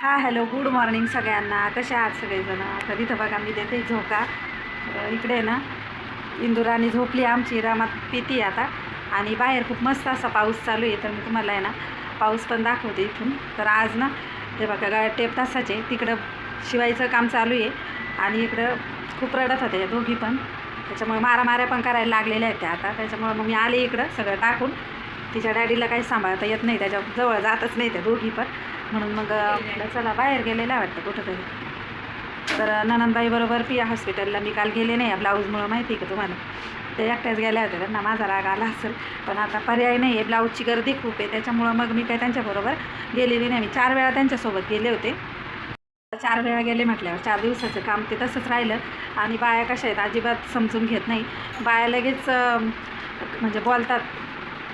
हा hello good morning सगळ्यांना. कसे आहात सगळेजण? तर इथं बघा मी देते झोका. इकडे आहे ना इंदुराणी झोपली आमची रामात पिती आता. आणि बाहेर खूप मस्त असा पाऊस चालू आहे तर मी तुम्हाला आहे ना पाऊस पण दाखवते इथून. तर आज ना हे बघा गा टेप तासाचे तिकडं शिवायचं काम चालू आहे. आणि इकडं खूप रडत होते या दोघी पण. त्याच्यामुळे मारामाऱ्या पण करायला लागलेल्या आहेत त्या आता. त्याच्यामुळे मग मी आले इकडं सगळं टाकून. तिच्या डॅडीला काही सांभाळता येत नाही त्याच्याजवळ जातच नाही त्या दोघी पण. म्हणून मग चला बाहेर गेलेलं वाटतं कुठंतरी. तर ननंदबाईबरोबर पिया हॉस्पिटलला मी काल गेले नाही ब्लाऊजमुळं माहिती आहे का तुम्हाला? ते एकट्याच गेल्या होत्या त्यांना माझा राग आला असेल. पण आता पर्याय नाही आहे ब्लाऊजची गर्दी खूप आहे त्याच्यामुळं मग मी काय त्यांच्याबरोबर गेलेली नाही. मी चार वेळा त्यांच्यासोबत गेले होते. चार वेळा गेले म्हटल्यावर चार दिवसाचं काम ते तसंच राहिलं. आणि बाया कशा आहेत अजिबात समजून घेत नाही. बाया लगेच म्हणजे बोलतात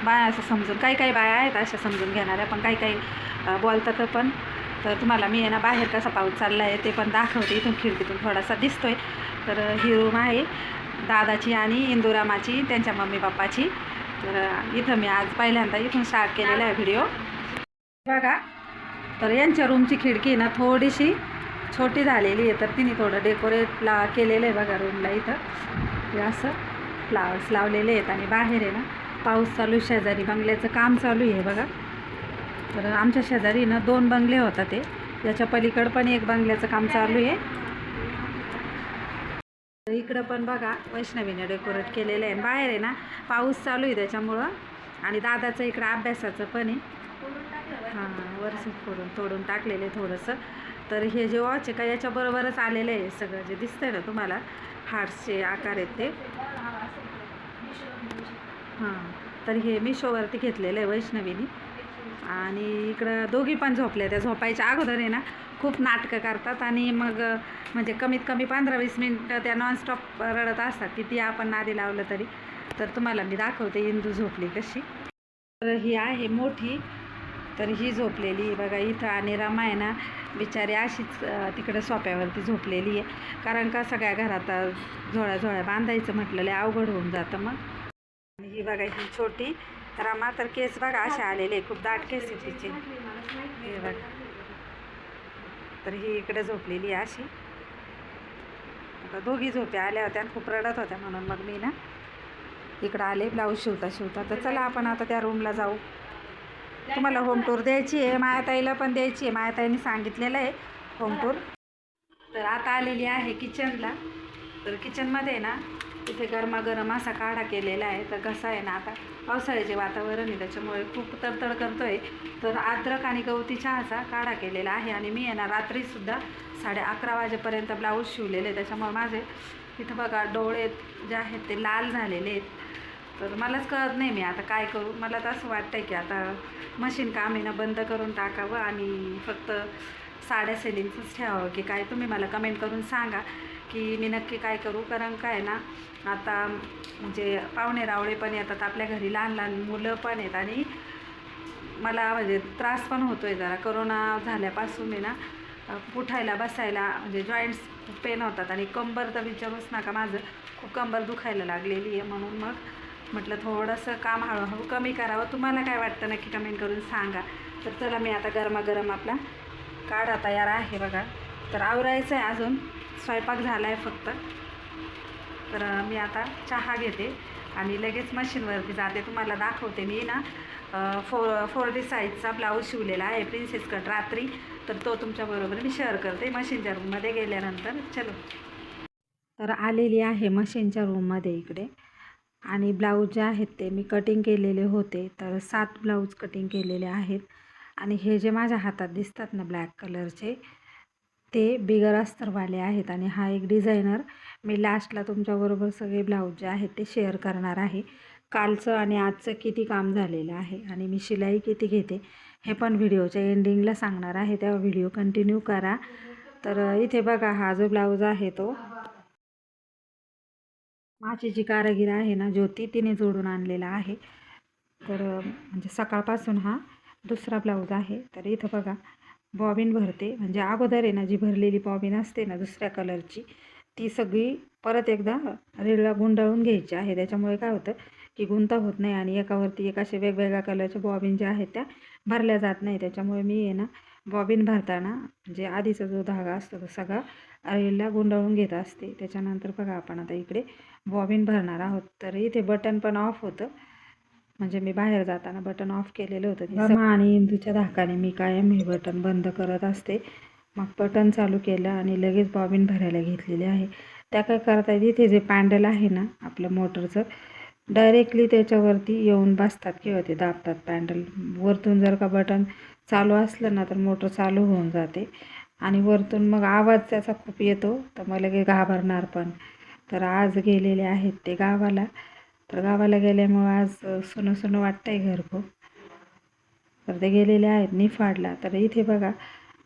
बाया असं समजून. काही काही बाया आहेत अशा समजून घेणाऱ्या पण काही काही बोलतात पण. तर तुम्हाला मी आहे ना बाहेर कसा पाऊस चालला आहे ते पण दाखवते. इथून खिडकीतून थोडासा दिसतोय. तर ही रूम आहे दादाची आणि इंदुरामाची त्यांच्या मम्मी पप्पाची. तर इथं मी आज पहिल्यांदा इथून स्टार्ट केलेला आहे व्हिडिओ बघा तर यांच्या रूमची खिडकी ना थोडीशी छोटी झालेली आहे. तर तिने थोडं डेकोरेट ला केलेलं आहे बघा रूमला इथं. हे असं फ्लावर्स लावलेले आहेत आणि बाहेर आहे ना पाऊस चालू आहे. शेजारी बंगल्याचं काम चालू आहे बघा. तर आमच्या शेजारी ना दोन बंगले होता ते. याच्या पलीकडं पण एक बंगल्याचं काम चालू आहे. तर इकडं पण बघा वैष्णवीने डेकोरेट केलेलं आहे. बाहेर आहे ना पाऊस चालू आहे त्याच्यामुळं. आणि दादाचं इकडं अभ्यासाचं पण आहे. हां वरसून फोडून तोडून टाकलेलं आहे थोडंसं. तर हे जे वॉच आहे का याच्याबरोबरच आलेलं आहे सगळं जे दिसतंय ना तुम्हाला हार्ट्सचे आकार आहेत ते. हां तर हे मिशोवरती घेतलेलं आहे वैष्णवीनी. आणि इकडं दोघी पण झोपल्या त्या झोपायच्या अगोदर आहे ना खूप नाटकं करतात आणि मग म्हणजे कमीत कमी पंधरा वीस मिनटं त्या नॉनस्टॉप रडत असतात किती आपण नादी लावलं तरी. तर तुम्हाला मी दाखवते इंदू झोपली कशी. तर ही आहे मोठी तर ही झोपलेली बघा इथं. आणि रमा आहे ना बिचारी अशीच तिकडं सोप्यावरती झोपलेली आहे. कारण का सगळ्या घरात झोळ्या झोळ्या बांधायचं म्हटलं अवघड होऊन जातं मग. आणि ही बघा ही छोटी रमा तर केस बघा असे आलेले खूप दाट केस आहे तिचे. हे बघा. तर ही इकडे झोपलेली आहे अशी. आता दोघी झोपे आल्या होत्या आणि खूप रडत होत्या म्हणून मग मी ना इकडं आले ब्लाऊज शिवता शिवता. तर चला आपण आता त्या रूमला जाऊ. तुम्हाला होम टूर द्यायची आहे मायाताईला पण द्यायची आहे. मायाताईने सांगितलेलं आहे होम टूर तर आता आलेली आहे किचनला तर किचनमध्ये ना इथे गरमागरम असा काढा केलेला आहे. तर कसा आहे ना आता. पावसाळ्याचे वातावरण आहे त्याच्यामुळे खूप तडतड करतो आहे तर अद्रक आणि गवती चहाचा काढा केलेला आहे आणि मी आहे ना रात्रीसुद्धा साडे अकरा वाजेपर्यंत ब्लाऊज शिवलेले त्याच्यामुळे माझे इथं बघा डोळे जे आहेत ते लाल झालेले आहेत. तर मलाच कळत नाही मी आता काय करू. मला तर असं वाटतं की आता मशीन काम आहे ना बंद करून टाकावं आणि फक्त साड्या सेलिंगचंच ठेवावं की काय तुम्ही मला कमेंट करून सांगा. की मी नक्की काय करू? कारण काय ना आता म्हणजे पाहुणे रावळे पण येतात आपल्या घरी लहान लहान मुलं पण आहेत आणि मला म्हणजे त्रास पण होतो आहे जरा. करोना झाल्यापासून आहे ना उठायला बसायला म्हणजे जॉईंट्स पेन होतात आणि कंबर तर विचारूच नका माझं. खूप कंबर दुखायला लागलेली आहे म्हणून मग म्हटलं थोडंसं काम हळूहळू कमी करावं. तुम्हाला काय वाटतं नक्की कमेंट करून सांगा. तर चला मी आता गरमागरम आपला काढा तयार आहे बघा. तर आवरायचं आहे अजून. स्वयंपाक झाला आहे फक्त. तर मी आता चहा घेते आणि लगेच मशीनवरती जाते. तुम्हाला दाखवते मी ना फो फोर डी साईजचा ब्लाऊज शिवलेला आहे प्रिन्सेस कट रात्री. तर तो तुमच्याबरोबर मी शेअर करते मशीनच्या रूममध्ये गेल्यानंतर. चलो. तर आलेली आहे मशीनच्या रूममध्ये इकडे. आणि ब्लाऊज जे आहेत ते मी कटिंग केलेले होते. तर सात ब्लाऊज कटिंग केलेले आहेत. आणि हे जे माझ्या हातात दिसतात ना ब्लॅक कलरचे ते बिगर अस्तरवाले आहेत आणि हा एक डिझायनर. मी लास्टला तुमच्याबरोबर सगळे ब्लाऊज जे आहेत ते शेअर करणार आहे. कालचं आणि आजचं किती काम झालेलं आहे आणि मी शिलाई किती घेते हे पण व्हिडिओच्या एंडिंगला सांगणार आहे. तेव्हा व्हिडिओ कंटिन्यू करा. तर इथे बघा हा जो ब्लाऊज आहे तो. माझी जी कारागीर आहे ना ज्योती तिने जोडून आणलेला आहे. तर म्हणजे सकाळपासून हा दुसरा ब्लाऊज आहे. तर इथं बघा बॉबिन भरते. म्हणजे अगोदर आहे ना जी भरलेली बॉबिन असते ना दुसऱ्या कलरची ती सगळी परत एकदा रेडला गुंडाळून घ्यायची आहे. त्याच्यामुळे काय होतं की गुंता होत नाही आणि एकावरती एक असे वेगवेगळ्या कलरच्या बॉबिन ज्या आहेत त्या भरल्या जात नाही. त्याच्यामुळे मी आहे ना बॉबिन भरताना म्हणजे आधीचा जो धागा असतो तो सगळा रेडला गुंडाळून घेत असते. त्याच्यानंतर बघा आपण आता इकडे बॉबिन भरणार आहोत. तर इथे बटन पण ऑफ होतं. म्हणजे मी बाहेर जाताना बटन ऑफ केलेलं होतं आणि इंदूच्या धाकाने मी कायम हे बटन बंद करत असते. मग बटन चालू केलं आणि लगेच बॉबिन भरायला घेतलेले आहे. त्या काय करतायत इथे जे पॅन्डल आहे ना आपलं मोटरचं डायरेक्टली त्याच्यावरती येऊन बसतात किंवा ते दाबतात पॅन्डल. वरतून जर का बटन चालू असलं ना तर मोटर चालू होऊन जाते. आणि वरतून मग आवाज त्याचा खूप येतो तर मग लगेच घाबरणार पण. तर आज गेलेले आहेत ते गावाला. तर गावाला गेल्यामुळं आज सुनं सुनं वाटतंय घर खूप. तर ते गेलेले आहेत निफाडला. तर इथे बघा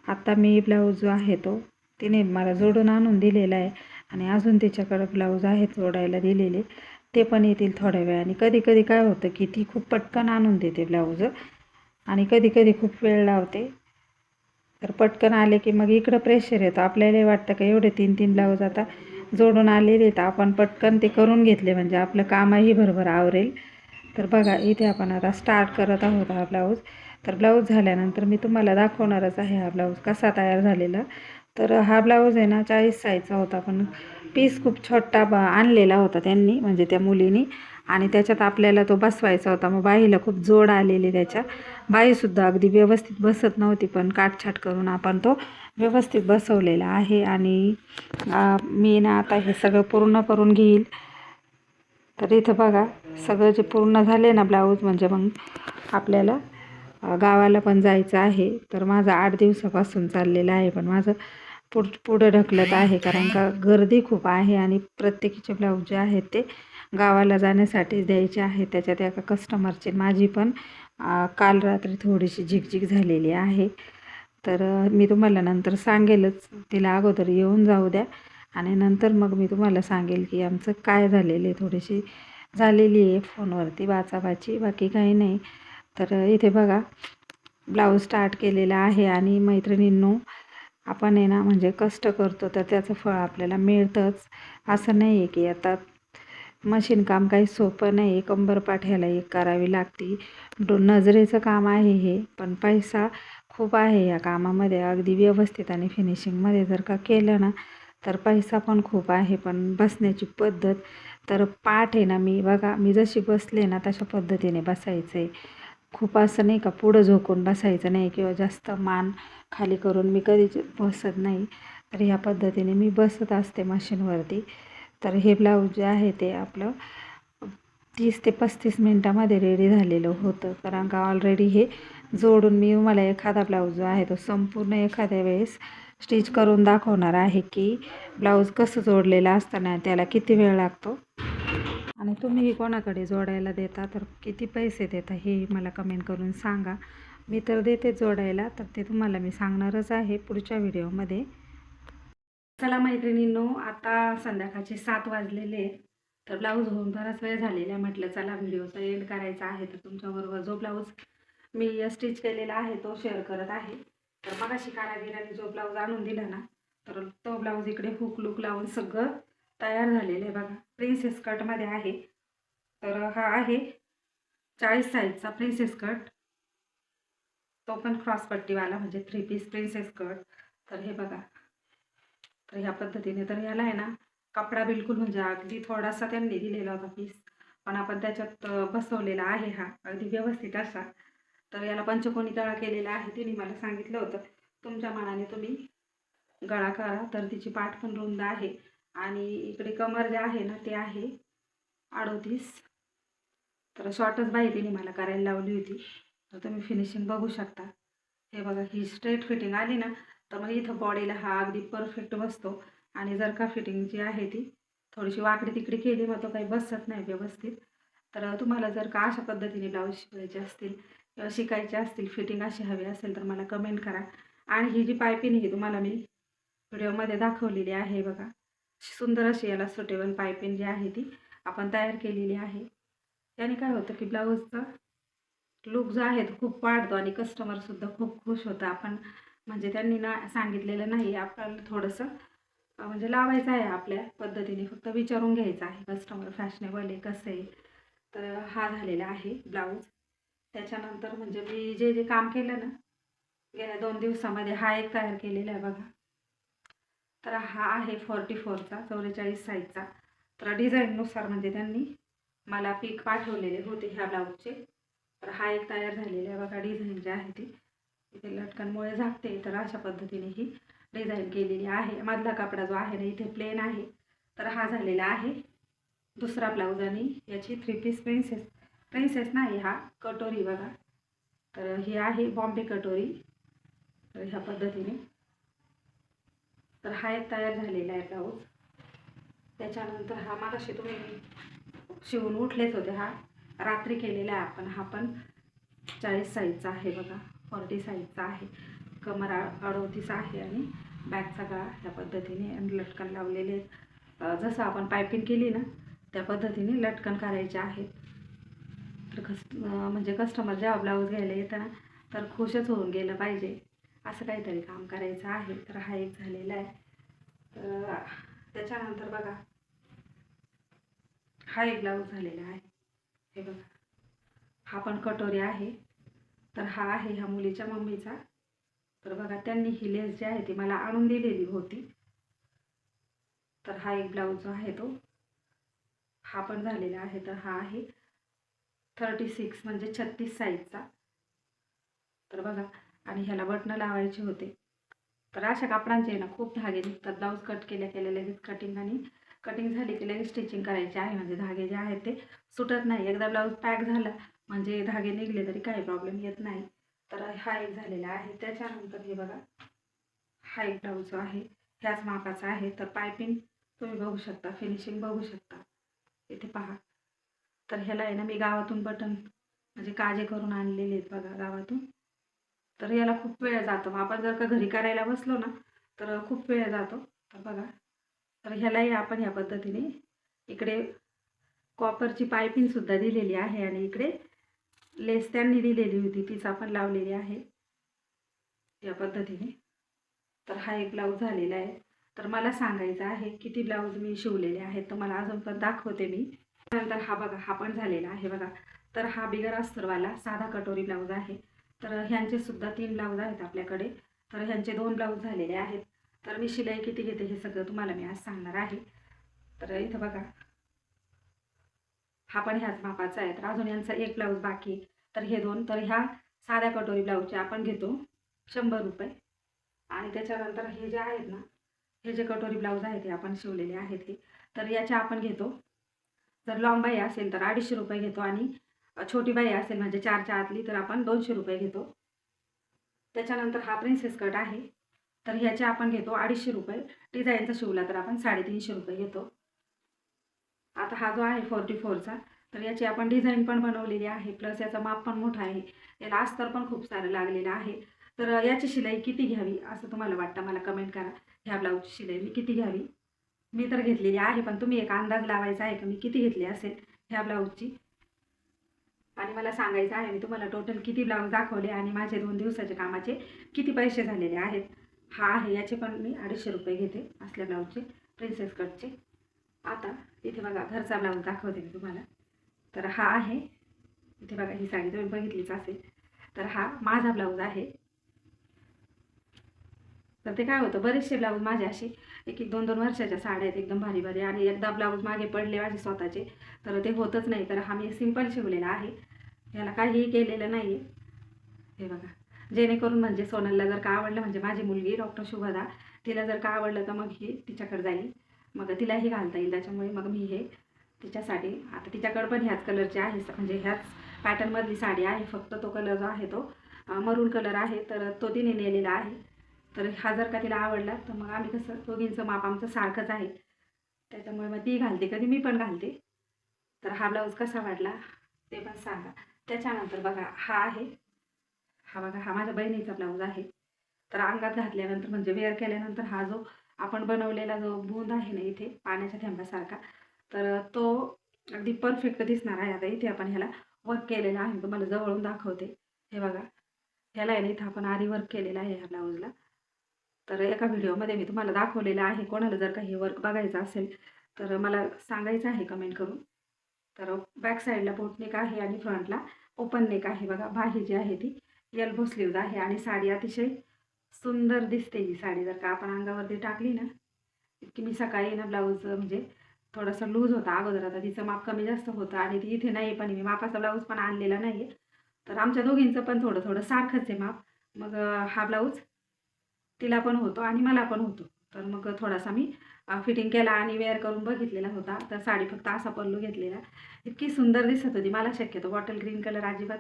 आत्ता मी ब्लाऊज जो आहे तो तिने मला जोडून आणून दिलेला आहे आणि अजून तिच्याकडं ब्लाऊज आहेत जोडायला दिलेले. ते पण येतील थोड्या वेळाने. कधी कधी काय होतं की ती खूप पटकन आणून देते ब्लाऊज आणि कधी कधी खूप वेळ लावते. तर पटकन आले की मग इकडं प्रेशर येतं. आपल्यालाही वाटतं का एवढे तीन तीन ब्लाऊज आता जोडून आलेले तर आपण पटकन ते करून घेतले. म्हणजे आपलं कामही भरभर आवरेल. तर बघा इथे आपण आता स्टार्ट करत आहोत हा ब्लाऊज तर ब्लाऊज झाल्यानंतर मी तुम्हाला दाखवणारच आहे हा ब्लाऊज कसा तयार झालेला. तर हा ब्लाऊज आहे ना चाळीस साईजचा होता. पण पीस खूप छोटा ब आणलेला होता त्यांनी म्हणजे त्या मुलीनी. आणि त्याच्यात आपल्याला तो बसवायचा होता. मग बाईला खूप जोड आलेली त्याच्या. बाईसुद्धा अगदी व्यवस्थित बसत नव्हती पण काटछाट करून आपण तो व्यवस्थित बसवलेला आहे आणि मी ना आता हे सगळं पूर्ण करून घेईल. तर इथं बघा सगळं जे पूर्ण झाले ना ब्लाऊज म्हणजे मग आपल्याला गावाला पण जायचं आहे. तर माझं आठ दिवसापासून चाललेलं आहे पण माझं पुढ पुढं ढकलत आहे कारण का गर्दी खूप आहे आणि प्रत्येकीचे ब्लाऊज जे आहेत ते गावाला जाण्यासाठी द्यायचे आहे त्याच्यात एका कस्टमरची माझी पण काल रात्री थोडीशी झिकझिक झालेली आहे. तर मी तुम्हाला नंतर सांगेलच. तिला अगोदर येऊन जाऊ द्या. आणि नंतर मग मी तुम्हाला सांगेल की आमचं काय झालेलं आहे. थोडीशी झालेली आहे. फोनवरती वाचावाची. बाकी काही नाही. तर इथे बघा. ब्लाऊज स्टार्ट केलेला आहे. आणि मैत्रिणींनो आपण आहे ना म्हणजे कष्ट करतो तर त्याचं फळ आपल्याला मिळतंच. असं नाही आहे की आता मशीन काम काही सोपं नाही आहे. कंबरपाठ ह्याला एक करावी लागते. डो नजरेचं काम आहे हे. पण पैसा खूप आहे या कामामध्ये. अगदी व्यवस्थित आणि फिनिशिंगमध्ये जर का केलं ना तर पैसा पण खूप आहे. पण बसण्याची पद्धत तर पाठ आहे ना मी. बघा मी जशी बसले ना तशा पद्धतीने बसायचं आहे खूप असं नाही का पुढं झोकून बसायचं नाही किंवा जास्त मान खाली करून मी कधीच बसत नाही. तर ह्या पद्धतीने मी बसत असते मशीनवरती. तर हे ब्लाऊज जे आहे ते आपलं तीस ते पस्तीस मिनटामध्ये रेडी झालेलं होतं. कारण का ऑलरेडी हे जोडून मी मला एखादा ब्लाऊज जो आहे तो संपूर्ण एखाद्या वेळेस स्टिच करून दाखवणार आहे की ब्लाऊज कसं जोडलेलं असताना त्याला किती वेळ लागतो. आणि तुम्ही कोणाकडे जोडायला देता तर किती पैसे देता हे मला कमेंट करून सांगा. मी तर देते जोडायला तर ते तुम्हाला मी सांगणारच आहे पुढच्या व्हिडिओमध्ये. चला मैत्रिणींनो आता संध्याकाळचे सात वाजलेले आहेत तर ब्लाऊज होऊन बराच वेळ झालेला आहे. म्हटलं चला व्हिडिओचा एंड करायचा आहे तर तुमच्याबरोबर जो ब्लाऊज मी स्टिच केलेला आहे तो शेअर करत आहे. तर मगाशी कारागिराने जो ब्लाऊज आणून दिला ना तर तो ब्लाऊज इकडे हुक लुक लावून सगळं तयार झालेलं आहे बघा. प्रिन्सेस कटमध्ये आहे. तर हा आहे चाळीस साईजचा प्रिन्सेस कट तो पण क्रॉस पट्टीवाला म्हणजे थ्री पीस प्रिन्सेस कट तर हे बघा. तर ह्या पद्धतीने तर ह्याला आहे ना कपडा बिलकुल म्हणजे अगदी थोडासा त्यांनी दिलेला होता पीस पण आपण त्याच्यात बसवलेला आहे हा. अगदी व्यवस्थित असा. तर याला पंचकोनी गळा केलेला आहे. तिने मला सांगितलं होतं तुमच्या मनाने तुम्ही गळा करा. तर तिची पाठ पण रुंद आहे आणि इकडे कमर जे आहे ना ते आहे अडोतीस. तर शॉर्टच बाई तिने मला करायला लावली होती. तर तुम्ही फिनिशिंग बघू शकता. हे बघा ही स्ट्रेट फिटिंग आली ना तर मग इथं बॉडीला हा अगदी परफेक्ट बसतो. आणि जर का फिटिंग जी आहे ती थोडीशी वाकडी तिकडी केली मग तो काही बसत नाही व्यवस्थित. तर तुम्हाला जर का अशा पद्धतीने ब्लाऊज शिवायचे असतील शिकायचे असतील फिटिंग अशी हवी असेल तर मला कमेंट करा. आणि ही जी पायपिंग ही तुम्हाला मी व्हिडिओमध्ये दाखवलेली आहे बघा. सुंदर अशी याला सुटेबल पायपिंग जी आहे ती आपण तयार केलेली आहे. त्याने काय होतं की ब्लाऊजचा लुक जो आहे तो खूप वाढतो आणि कस्टमरसुद्धा खूप खुश होतं. आपण म्हणजे त्यांनी ना सांगितलेलं नाही आपल्याला थोडंसं म्हणजे लावायचं आहे आपल्या पद्धतीने. फक्त विचारून घ्यायचं आहे कस्टमर फॅशनेबल आहे कसं आहे. तर हा झालेला आहे ब्लाऊज. त्याच्यानंतर म्हणजे मी जे जे काम केलं ना गेल्या दोन दिवसामध्ये हा एक तयार केलेला आहे बघा. तर हा आहे फॉर्टी फोरचा चौवेचाळीस साईजचा तर डिझाईननुसार म्हणजे त्यांनी मला पीक पाठवलेले होते ह्या ब्लाऊजचे तर हा एक तयार झालेला आहे बघा डिझाईन जी आहे ती. इथे लटकनमुळे झाकते तर अशा पद्धतीने ही डिझाईन केलेली आहे. मधला कपडा जो आहे ना इथे प्लेन आहे. तर हा झालेला आहे. दुसरा ब्लाऊज आणि याची थ्री पीस प्रिन्सेस प्रिन्सेस नाही हा कटोरी बघा. तर ही आहे बॉम्बे कटोरी. तर ह्या पद्धतीने. तर हा एक तयार झालेला आहे ब्लाऊज. त्याच्यानंतर हा मागाशी तुम्ही शिवून उठलेच होते हा. रात्री केलेला आहे आपण. हा पण चाळीस साईजचा आहे बघा. फॉर्टी साईजचा आहे. कमर अडवतीचा आहे आणि बॅकचा गळा ह्या पद्धतीने आणि लटकन लावलेले आहेत. जसं आपण पायपिंग केली ना त्या पद्धतीने लटकन करायचे आहेत. तर कस म्हणजे कस्टमर जेव्हा ब्लाऊज घ्यायला येताना तर खुशच होऊन गेलं पाहिजे. असं काहीतरी काम करायचं आहे तर हा एक झालेला आहे. तर त्याच्यानंतर बघा. हा एक ब्लाऊज झालेला आहे. हे बघा. हा पण कटोरी आहे. तर हा आहे ह्या मुलीच्या मम्मीचा. तर बघा त्यांनी ही लेस जी आहे ती मला आणून दिलेली होती. तर हा एक ब्लाऊज जो आहे तो. हा पण झालेला आहे तर हा आहे. थर्टी सिक्स म्हणजे छत्तीस साईजचा तर बघा आणि ह्याला बटणं लावायचे होते. तर अशा कापडांचे ना खूप धागे निघतात. ब्लाऊज कट केल्या केल्या लगेच कटिंग आणि कटिंग झाली की लगेच स्टिचिंग करायचे आहे. म्हणजे धागे जे आहेत ते सुटत नाही. एकदा ब्लाऊज पॅक झाला म्हणजे धागे निघले तरी काही प्रॉब्लेम येत नाही. तर हा एक झालेला आहे. त्याच्यानंतर हे बघा हा एक ब्लाऊज जो आहे. ह्याच मापाचा आहे. तर पायपिंग तुम्ही बघू शकता फिनिशिंग बघू शकता. इथे पहा. तर ह्याला आहे ना मी गावातून बटन म्हणजे काजे करून आणलेले आहेत बघा गावातून. तर याला खूप वेळ जातो. आपण जर का घरी करायला बसलो ना तर खूप वेळ जातो. तर बघा. तर ह्यालाही आपण ह्या पद्धतीने इकडे कॉपरची पायपिंगसुद्धा दिलेली आहे आणि इकडे लेस त्यांनी दिलेली होती. तीच आपण लावलेली आहे. या पद्धतीने. तर हा एक ब्लाऊज झालेला आहे. तर मला सांगायचं आहे किती ब्लाऊज मी शिवलेले आहेत तर मला अजून पण दाखवते मी. नंतर हा बघा हा पण झालेला आहे बघा. तर हा बिगर अस्तरवाला साधा कटोरी ब्लाऊज आहे. तर ह्यांचे सुद्धा तीन ब्लाऊज आहेत आपल्याकडे. तर ह्यांचे दोन ब्लाऊज झालेले आहेत. तर मी शिलाई किती घेते हे सगळं तुम्हाला मी आज सांगणार आहे. तर इथं बघा. हा पण ह्याच मापाचा आहे. तर अजून यांचा एक ब्लाऊज बाकी तर हे दोन तर ह्या साध्या कटोरी ब्लाऊजचे आपण घेतो शंभर रुपये. आणि त्याच्यानंतर हे जे आहेत ना हे जे कटोरी ब्लाऊज आहेत हे आपण शिवलेले आहेत हे. तर याचे आपण घेतो जर लॉंग बाई असेल तर अडीचशे रुपये घेतो आणि छोटी बाई असेल म्हणजे चारच्या आतली तर आपण दोनशे रुपये घेतो. त्याच्यानंतर हा प्रिन्सेस कट आहे. तर ह्याचे आपण घेतो अडीचशे रुपये. डिझाईनचा शिवला तर आपण साडेतीनशे रुपये घेतो. आता हा जो आहे फोर्टी फोरचा तर याची आपण डिझाईन पण बनवलेली आहे. प्लस याचा माप पण मोठा आहे. याला अस्तर पण खूप सारं लागलेलं आहे. तर याची शिलाई किती घ्यावी असं तुम्हाला वाटतं? मला कमेंट करा. ह्या ब्लाऊजची शिलाई मी किती घ्यावी? मी तर घेतलेली आहे पण तुम्ही एक अंदाज लावायचा आहे का? मी किती घेतली असेल ह्या ब्लाऊजची? आणि मला सांगायचं आहे मी तुम्हाला टोटल किती ब्लाऊज दाखवले आणि माझे दोन दिवसाचे कामाचे किती पैसे झालेले आहेत? हा आहे याचे पण मी अडीचशे रुपये घेते असल्या ब्लाऊजचे प्रिन्सेस कटचे आता इथे बघा घरचा ब्लाऊज दाखवते मी तुम्हाला. तर हा आहे इथे बघा ही साडी तुम्ही बघितलीच असेल. तर हा माझा ब्लाऊज आहे. तर ते काय होतं बरेचसे ब्लाऊज माझे असे एक एक दोन दोन वर्षाच्या साड्या आहेत एकदम भारी भारी. आणि एकदा ब्लाऊज मागे पडले माझे स्वतःचे तर ते होतच नाही. तर हा मी सिंपल शिवलेला आहे. याला काहीही केलेलं नाही आहे हे बघा. जेणेकरून म्हणजे सोनलला जर का आवडलं म्हणजे माझी मुलगी डॉक्टर शुभदा तिला जर का आवडलं तर मग ही तिच्याकडे जाईल. मग तिलाही घालता येईल. त्याच्यामुळे मग मी हे तिच्यासाठी आता तिच्याकडं पण ह्याच कलरची आहे. म्हणजे ह्याच पॅटर्नमधली साडी आहे. फक्त तो कलर जो आहे तो मरून कलर आहे. तर तो तिने नेलेला आहे. तर हा जर का तिला आवडला तर मग आम्ही कसं दोघींचं माप आमचं सारखंच आहे. त्याच्यामुळे मग ती घालते कधी मी पण घालते. तर हा ब्लाऊज कसा वाटला ते पण सांगा. त्याच्यानंतर बघा हा आहे. हा बघा हा माझ्या बहिणीचा ब्लाऊज आहे. तर अंगात घातल्यानंतर म्हणजे वेअर केल्यानंतर हा जो आपण बनवलेला जो बूंद आहे ना इथे पाण्याच्या थेंबासारखा तर तो अगदी परफेक्ट दिसणार आहे आता इथे आपण ह्याला वर्क केलेला आहे. तुम्हाला जवळून दाखवते. हे बघा ह्याला आहे ना इथं आपण आरी वर्क केलेला आहे ह्या ब्लाऊजला. तर एका व्हिडिओमध्ये मी तुम्हाला दाखवलेलं आहे. कोणाला जर काही हे वर्क बघायचं असेल तर मला सांगायचं आहे कमेंट करून. तर बॅक साईडला बोटनेक आहे आणि फ्रंटला ओपन नेक आहे. बघा बाही जी आहे ती एल्बो स्लीव्ज आहे आणि साडी अतिशय सुंदर दिसते ही साडी. जर का आपण अंगावरती टाकली ना इतकी मी सकाळी ना ब्लाऊज म्हणजे थोडंसं लूज होता अगोदर. आता तिचं माप कमी जास्त होतं आणि ती इथे नाही पण मी मापाचा ब्लाऊज पण आणलेला नाही तर आमच्या दोघींचं पण थोडं थोडं सारखंच आहे माप. मग हा ब्लाऊज तिला पण होतो आणि मला पण होतो. तर मग थोडासा मी फिटिंग केला आणि वेअर करून बघितलेला होता. तर साडी फक्त असा पल्लू घेतलेला. इतकी सुंदर दिसत होती. मला शक्यतो बॉटल ग्रीन कलर अजिबात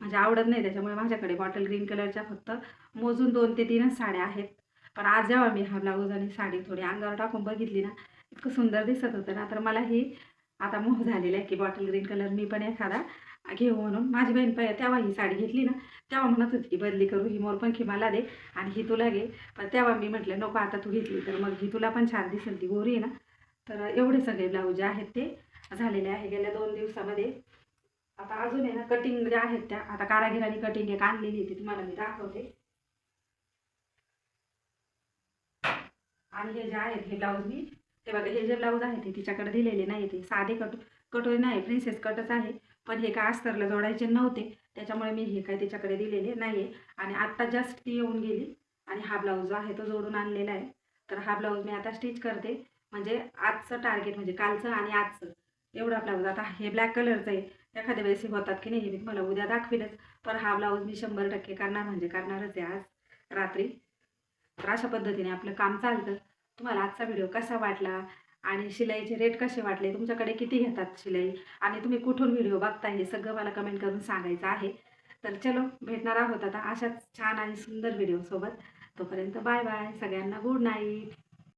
म्हणजे आवडत नाही. त्याच्यामुळे माझ्याकडे बॉटल ग्रीन कलरच्या फक्त मोजून दोन ते तीनच साड्या आहेत. पण आज जेव्हा मी हा ब्लाऊज आणि साडी थोडी अंगावर टाकून बघितली ना इतकं सुंदर दिसत होतं ना. तर मला ही आता मोह झालेला आहे की बॉटल ग्रीन कलर मी पण एखादा घेऊ म्हणून माझी बहीण पण तेव्हा ही साडी घेतली ना तेव्हा म्हणत होती की बदली करू ही मोरपंखी मला दे आणि ही तुला घे. पण तेव्हा मी म्हटलं नको आता तू घेतली तर मग ही तुला पण छान दिसेल ती गोरी आहे ना. तर एवढे सगळे ब्लाऊज जे आहेत ते झालेले आहे गेल्या दोन दिवसामध्ये. आता अजून आहे ना कटिंग ज्या आहेत त्या आता कारागिरांनी कटिंग एक आणलेली आहे ती तुम्हाला मी दाखवते. आणि हे जे आहेत हे ब्लाऊज मी ते बघा हे जे ब्लाऊज आहे ते तिच्याकडे दिलेले नाही ते. साधे कट कटोरी नाही प्रिन्सेस कटच आहे. पण हे काय अस्तरला जोडायचे नव्हते. त्याच्यामुळे मी हे काय तिच्याकडे दिलेले नाही आहे आणि आत्ता जस्ट ती येऊन गेली. आणि हा ब्लाऊज जो आहे तो जोडून आणलेला आहे. तर हा ब्लाऊज मी आता स्टिच करते. म्हणजे आजचं टार्गेट म्हणजे कालचं आणि आजचं. एवढा ब्लाऊज आता हे ब्लॅक कलरचं आहे. एखाद्या वेळेस होतात की नाही हे मी उद्या दाखवेलच. पण हा ब्लाऊज मी शंभर टक्के करणार म्हणजे करणारच आहे आज. रात्री. तर अशा पद्धतीने आपलं काम चालतं. तुम्हाला आजचा व्हिडिओ कसा वाटला? आणि शिलाईचे रेट कसे वाटले? तुमच्याकडे किती घेतात शिलाई? आणि तुम्ही कुठून व्हिडिओ बघता हे सगळं मला कमेंट करून सांगायचं आहे. तर चलो भेटणार आहोत आता अशाच छान आणि सुंदर व्हिडिओसोबत तोपर्यंत बाय बाय सगळ्यांना गुड नाईट